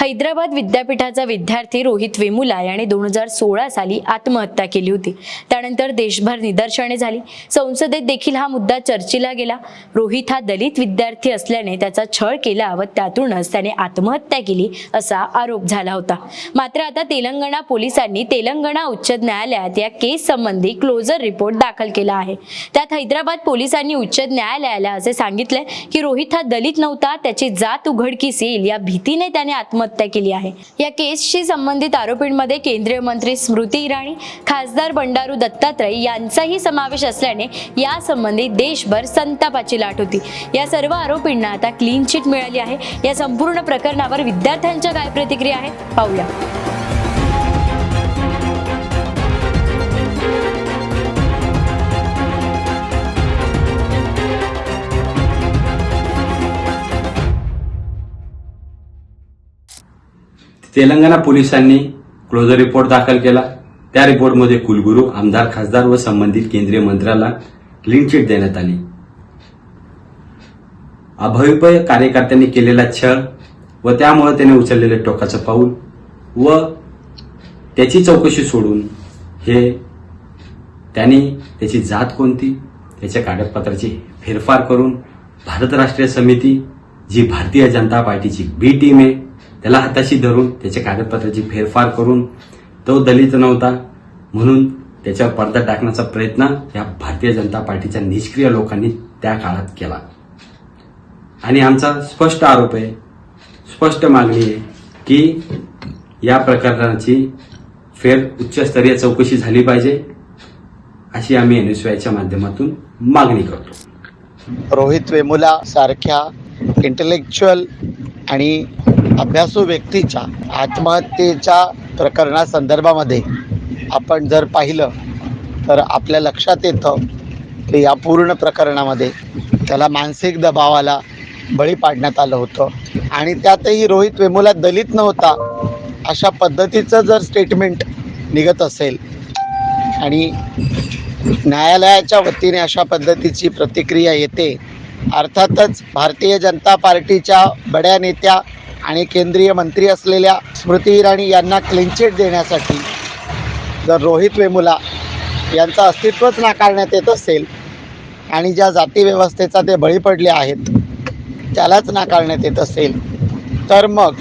हैदराबाद विद्यापीठाचा विद्यार्थी रोहित वेमुला याने दोन हजार सोळा साली आत्महत्या केली होती. त्यानंतर देशभर निदर्शने झाली. संसदेत देखील हा मुद्दा चर्चेला गेला. रोहित हा दलित विद्यार्थी असल्याने त्याचा छळ केला व त्यातूनच त्याने आत्महत्या केली असा आरोप झाला होता. मात्र आता तेलंगणा पोलिसांनी तेलंगणा उच्च न्यायालयात या केस संबंधी क्लोजर रिपोर्ट दाखल केला आहे. त्यात हैदराबाद पोलिसांनी उच्च न्यायालयाला असे सांगितले की रोहित हा दलित नव्हता त्याची जात उघडकीस येईल या भीतीने त्याने आत्महत्या केली आहे. या केसशी संबंधित आरोपींमध्ये केंद्रीय मंत्री स्मृती इराणी खासदार बंडारू दत्तात्रय यांचाही समावेश असल्याने यासंबंधी देशभर संतापाची लाट होती. या सर्व आरोपींना आता क्लीन चिट मिळाली आहे. या संपूर्ण प्रकरणावर विद्यार्थ्यांच्या काय प्रतिक्रिया आहेत पाहूया. तेलंगणा पोलिसांनी क्लोजर रिपोर्ट दाखल केला. त्या रिपोर्टमध्ये कुलगुरू आमदार खासदार व संबंधित केंद्रीय मंत्र्याला क्लीन चिट देण्यात आली. अभयपय कार्यकर्त्यांनी केलेला छळ व त्यामुळे त्याने उचललेले टोकाचं पाऊल व त्याची चौकशी सोडून हे त्याने त्याची जात कोणती त्याच्या कागदपत्राची फेरफार करून भारत राष्ट्रीय समिती जी भारतीय जनता पार्टीची बी टीम आहे त्याला हाताशी धरून त्याच्या कागदपत्राची फेरफार करून तो दलित नव्हता. म्हणून त्याच्यावर पडदा टाकण्याचा प्रयत्न या भारतीय जनता पार्टीच्या निष्क्रिय लोकांनी त्या काळात केला. आणि आमचा स्पष्ट आरोप आहे स्पष्ट मागणी आहे की या प्रकरणाची फेर उच्चस्तरीय चौकशी झाली पाहिजे अशी आम्ही एनएसवायच्या माध्यमातून मागणी करतो. रोहित वेमुला सारख्या इंटेलेक्च्युअल आणि अभ्यासू व्यक्तीच्या आत्महत्येच्या प्रकरणासंदर्भामध्ये आपण जर पाहिलं तर आपल्या लक्षात येतं की या पूर्ण प्रकरणामध्ये त्याला मानसिक दबावाला बळी पाडण्यात आलं होतं. आणि त्यातही रोहित वेमुला दलित नव्हता अशा पद्धतीचं जर स्टेटमेंट निघत असेल आणि न्यायालयाच्या वतीने अशा पद्धतीची प्रतिक्रिया येते अर्थातच भारतीय जनता पार्टीच्या बड्या नेत्या आणि केंद्रीय मंत्री असलेल्या स्मृती इराणी यांना क्लीनचिट देण्यासाठी जर रोहित वेमुला यांचं अस्तित्वच नाकारण्यात येत असेल आणि ज्या जाती व्यवस्थेचा ते बळी पडले आहेत त्यालाच नाकारण्यात येत असेल तर मग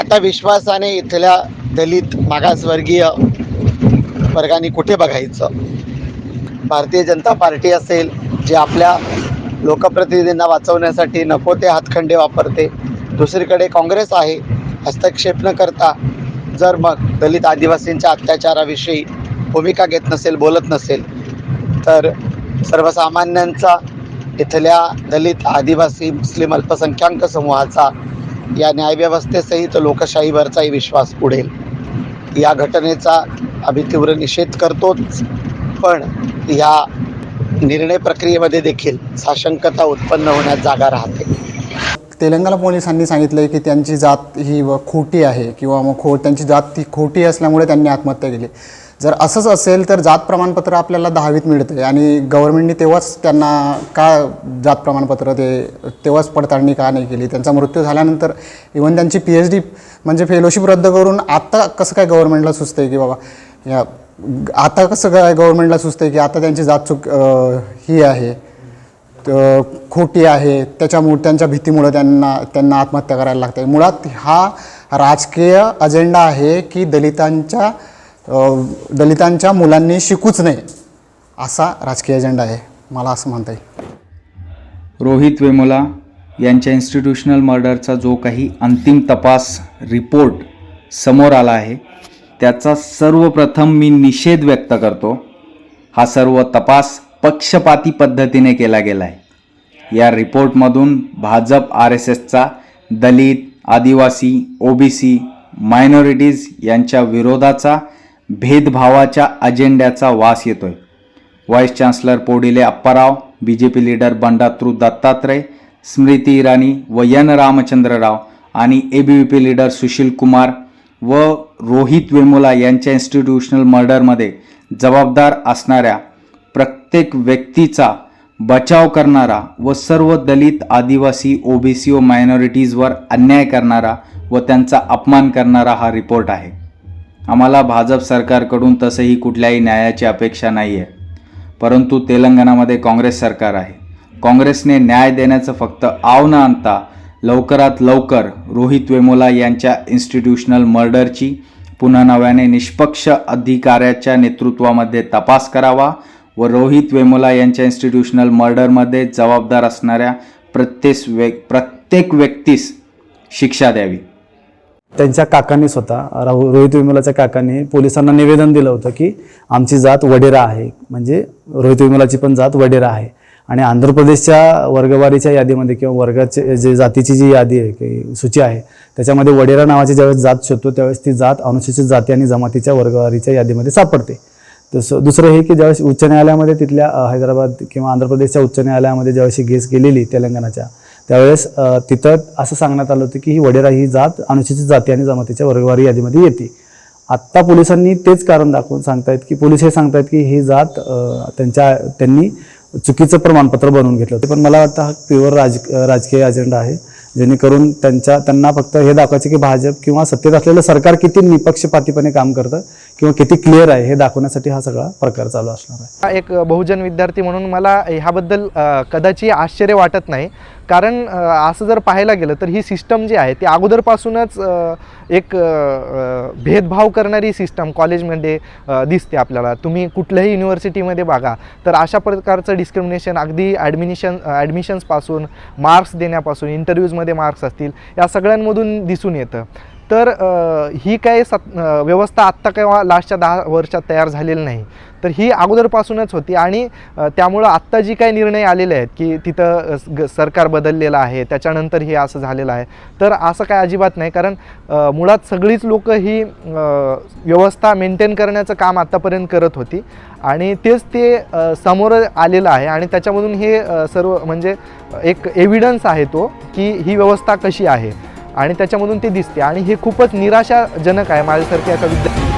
आता विश्वासाने इथल्या दलित मागासवर्गीय वर्गाने कुठे बघायचं? भारतीय जनता पार्टी असेल जे आपल्या लोकप्रतिनिधींना वाचवण्यासाठी नको ते हातखंडे वापरते दुसरीकडे काँग्रेस आहे हस्तक्षेप न करता जर मग दलित आदिवासींच्या अत्याचाराविषयी भूमिका घेत नसेल बोलत नसेल तर सर्वसामान्यांचा इथल्या दलित आदिवासी मुस्लिम अल्पसंख्याक समूहाचा या न्यायव्यवस्थेसहित लोकशाहीवरचाही विश्वास उडेल. या घटनेचा आम्ही तीव्र निषेध करतोच पण या निर्णय प्रक्रियेमध्ये देखील साशंकता उत्पन्न होण्यास जागा राहते. तेलंगणा पोलिसांनी सांगितलं आहे की त्यांची जात ही खोटी आहे किंवा मग खो त्यांची जात ती खोटी असल्यामुळे त्यांनी आत्महत्या केली. जर असंच असेल तर जात प्रमाणपत्र आपल्याला दहावीत मिळते आणि गव्हर्नमेंटने तेव्हाच त्यांना का जात प्रमाणपत्र ते तेव्हाच पडताळणी का नाही केली? त्यांचा मृत्यू झाल्यानंतर इवन त्यांची पी एच डी म्हणजे फेलोशिप रद्द करून आत्ता कसं काय गव्हर्नमेंटला सुचतं आहे की बाबा या आता कसं काय गव्हर्नमेंटला सुचतं आहे की आता त्यांची जात चूक ही आहे? खोटी आहे त्याच्यामुळे त्यांच्या भीतीमुळं त्यांना त्यांना आत्महत्या करायला लागते. मुळात हा राजकीय अजेंडा आहे की दलितांच्या दलितांच्या मुलांनी शिकूच नये असा राजकीय अजेंडा आहे. मला असं म्हणता येईल. रोहित वेमुला यांच्या इन्स्टिट्यूशनल मर्डरचा जो काही अंतिम तपास रिपोर्ट समोर आला आहे त्याचा सर्वप्रथम मी निषेध व्यक्त करतो. हा सर्व तपास पक्षपाती पद्धतीने केला गेला आहे या रिपोर्टमधून भाजप आर एस एसचा दलित आदिवासी ओबीसी मायनॉरिटीज यांच्या विरोधाचा भेदभावाच्या अजेंड्याचा वास येतोय. Vice chancellor Podile Apparao B J P leader Bandaru Dattatreya Smriti Irani व एन रामचंद्र राव आणि A B V P leader Sushil Kumar व रोहित वेमुला यांच्या इन्स्टिट्यूशनल मर्डरमध्ये जबाबदार असणाऱ्या प्रत्येक व्यक्तीचा बचाव करणारा व सर्व दलित आदिवासी ओबीसी व मायनॉरिटीजवर अन्याय करणारा व त्यांचा अपमान करणारा हा रिपोर्ट आहे. आम्हाला भाजप सरकारकडून तसंही कुठल्याही न्यायाची अपेक्षा नाही आहे परंतु तेलंगणामध्ये काँग्रेस सरकार आहे. काँग्रेसने न्याय देण्याचं फक्त आव न आणता लवकरात लवकर रोहित वेमोला यांच्या इन्स्टिट्यूशनल मर्डरची पुन्हा नव्याने निष्पक्ष अधिकाऱ्याच्या नेतृत्वामध्ये तपास करावा व रोहित वेमुला यांच्या इन्स्टिट्यूशनल मर्डरमध्ये जबाबदार असणाऱ्या प्रत्येक व्य प्रत्येक व्यक्तीस शिक्षा द्यावी. त्यांच्या काकांनी स्वतः राहु रोहित विमलाच्या काकांनी पोलिसांना निवेदन दिलं होतं की आमची जात वडेरा आहे. म्हणजे रोहित विमलाची पण जात वडेरा आहे. आणि आंध्र प्रदेशच्या वर्गवारीच्या यादीमध्ये किंवा वर्गाचे जे जातीची जी यादी आहे की सूची आहे त्याच्यामध्ये वडेरा नावाची ज्यावेळेस जात शोधतो त्यावेळेस ती जात अनुसूचित जाती आणि जमातीच्या वर्गवारीच्या यादीमध्ये सापडते. तसं दुसरं हे की ज्यावेळेस उच्च न्यायालयामध्ये तिथल्या हैदराबाद किंवा आंध्र प्रदेशच्या उच्च न्यायालयामध्ये ज्यावेळेस केस गेलेली तेलंगणाच्या त्यावेळेस तिथं असं सांगण्यात आलं होतं की ही वडेरा ही जात अनुसूचित जाती आणि जमातीच्या वर्गवारी यादीमध्ये येते. आत्ता पोलिसांनी तेच कारण दाखवून सांगतायत की पोलीस हे सांगतायत की ही जात त्यांच्या त्यांनी चुकीचं प्रमाणपत्र बनवून घेतलं होतं. पण मला वाटतं हा प्युअर राज राजकीय अजेंडा आहे जेणेकरून त्यांच्या त्यांना फक्त हे दाखवायचं की भाजप किंवा सत्तेत असलेलं सरकार किती निपक्षपातीपणे काम करतं किंवा किती क्लिअर आहे हे दाखवण्यासाठी हा सगळा प्रकार चालू असणार आहे. हा एक बहुजन विद्यार्थी म्हणून मला ह्याबद्दल कदाचित आश्चर्य वाटत नाही. कारण असं जर पाहायला गेलं तर ही सिस्टम जी आहे ती अगोदरपासूनच एक भेदभाव करणारी सिस्टम कॉलेजमध्ये दिसते आपल्याला. तुम्ही कुठल्याही युनिव्हर्सिटीमध्ये बघा तर अशा प्रकारचं डिस्क्रिमिनेशन अगदी ॲडमिनिशन ॲडमिशन्सपासून मार्क्स देण्यापासून इंटरव्ह्यूजमध्ये मार्क्स असतील या सगळ्यांमधून दिसून येतं. तर ही काय सत व्यवस्था आत्ता किंवा लास्टच्या दहा वर्षात तयार झालेली नाही. तर ही अगोदरपासूनच होती आणि त्यामुळं आत्ता जी काही निर्णय आलेले आहेत की तिथं ग- सरकार बदललेलं आहे त्याच्यानंतर हे असं झालेलं आहे तर असं काय अजिबात नाही. कारण मुळात सगळीच लोक ही व्यवस्था मेंटेन करण्याचं काम आत्तापर्यंत करत होती आणि तेच ते समोर आलेलं आहे आणि त्याच्यामधून हे सर्व म्हणजे एक एव्हिडन्स आहे तो की ही व्यवस्था कशी आहे. आणि त्याच्यामधून ते दिसते. आणि हे खूपच निराशाजनक आहे माझ्यासारख्या एका विद्यार्थी